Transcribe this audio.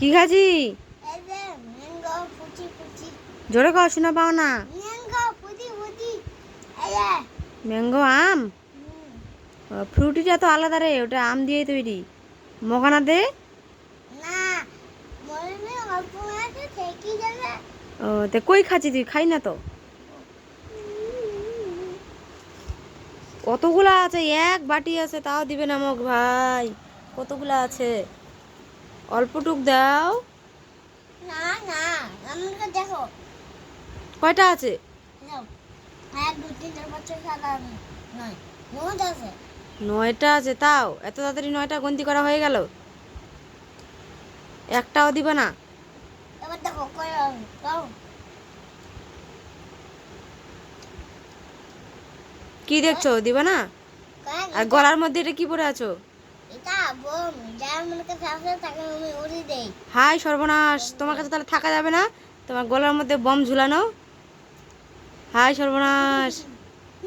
কি খাচ্ছি? জোরে খাওয়া শোনা পাও না। ম্যাঙ্গো আম? ফ্রুটিটা তো আলাদা রে ওটা আম দিয়েই তৈরি। মখানা দে। ও তে কই খাচ্ছি তুই? খাই না তো। কতগুলা আছে? এক বাটি আছে তাও দিবে না মগ ভাই। কতগুলা আছে? অল্পটুক দাও। না না আমাকে দেখো। কয়টা আছে? নোট আছে। নয়টা আছে তাও। এত তাড়াতাড়ি নয়টা গন্তি করা হয়ে গেল। একটাও দিবে না। কি দেখছ? দিবে না? আর গলার মধ্যে এটা কি পরে আছো? হাই সর্বনাশ, তোমার কাছে তাহলে থাকা যাবে না? তোমার গলার মধ্যে বম ঝুলানো। হাই সর্বনাশ।